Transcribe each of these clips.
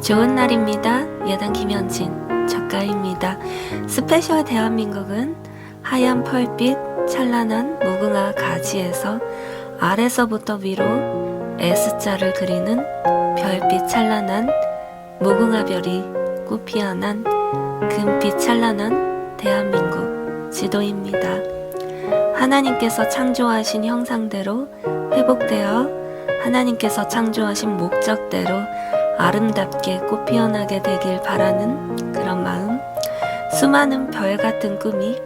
좋은 날입니다. 예단 김현진 작가입니다. 스페셜 대한민국은 하얀 펄빛 찬란한 무궁화 가지에서 아래서부터 위로 S자를 그리는 별빛 찬란한 무궁화 별이 꽃피어난 금빛 찬란한 대한민국 지도입니다. 하나님께서 창조하신 형상대로 회복되어 하나님께서 창조하신 목적대로 아름답게 꽃 피어나게 되길 바라는 그런 마음, 수많은 별 같은 꿈이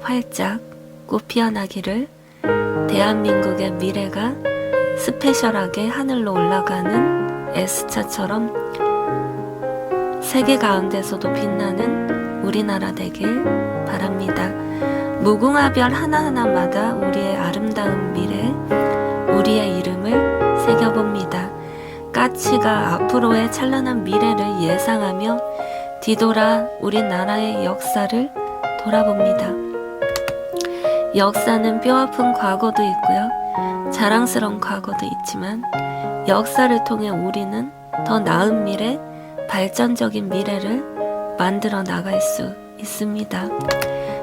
활짝 꽃 피어나기를 대한민국의 미래가 스페셜하게 하늘로 올라가는 S자처럼 세계 가운데서도 빛나는 우리나라 되길 바랍니다. 무궁화 별 하나하나마다 우리의 아름다운 미래, 우리의 이름을 새겨봅니다. 까치가 앞으로의 찬란한 미래를 예상하며 뒤돌아 우리나라의 역사를 돌아봅니다. 역사는 뼈아픈 과거도 있고요. 자랑스러운 과거도 있지만 역사를 통해 우리는 더 나은 미래, 발전적인 미래를 만들어 나갈 수 있습니다.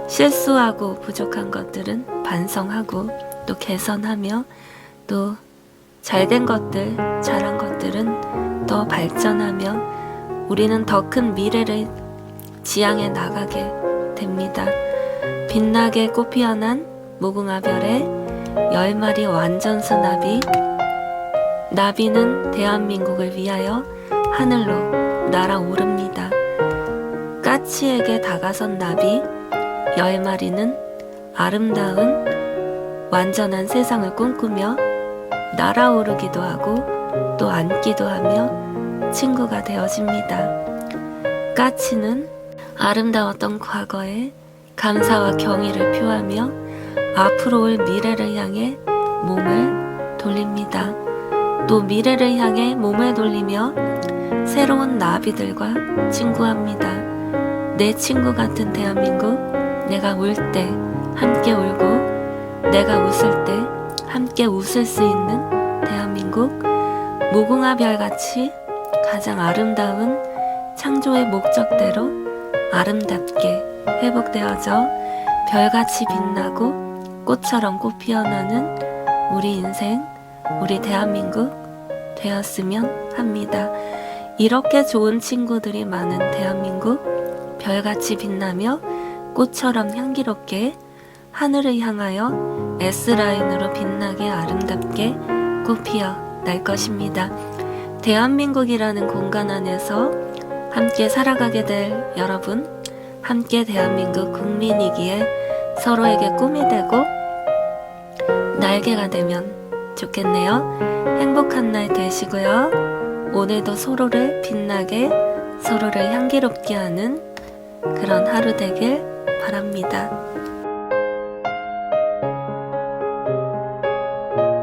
실수하고 부족한 것들은 반성하고 또 개선하며 또 잘된 것들, 잘한 것 들은 더 발전하며 우리는 더 큰 미래를 지향해 나가게 됩니다. 빛나게 꽃피어난 무궁화별의 열 마리 완전수 나비. 나비는 대한민국을 위하여 하늘로 날아오릅니다. 까치에게 다가선 나비 열 마리는 아름다운 완전한 세상을 꿈꾸며 날아오르기도 하고 또 앉기도 하며 친구가 되어집니다. 까치는 아름다웠던 과거에 감사와 경의를 표하며 앞으로 올 미래를 향해 몸을 돌립니다. 또 미래를 향해 몸을 돌리며 새로운 나비들과 친구합니다. 내 친구 같은 대한민국, 내가 울 때 함께 울고, 내가 웃을 때 함께 웃을 수 있는 대한민국, 무궁화 별같이 가장 아름다운 창조의 목적대로 아름답게 회복되어져 별같이 빛나고 꽃처럼 꽃 피어나는 우리 인생, 우리 대한민국 되었으면 합니다. 이렇게 좋은 친구들이 많은 대한민국, 별같이 빛나며 꽃처럼 향기롭게 하늘을 향하여 S라인으로 빛나게 아름답게 꽃 피어 날 것입니다. 대한민국이라는 공간 안에서 함께 살아가게 될 여러분, 함께 대한민국 국민이기에 서로에게 꿈이 되고 날개가 되면 좋겠네요. 행복한 날 되시고요. 오늘도 서로를 빛나게, 서로를 향기롭게 하는 그런 하루 되길 바랍니다.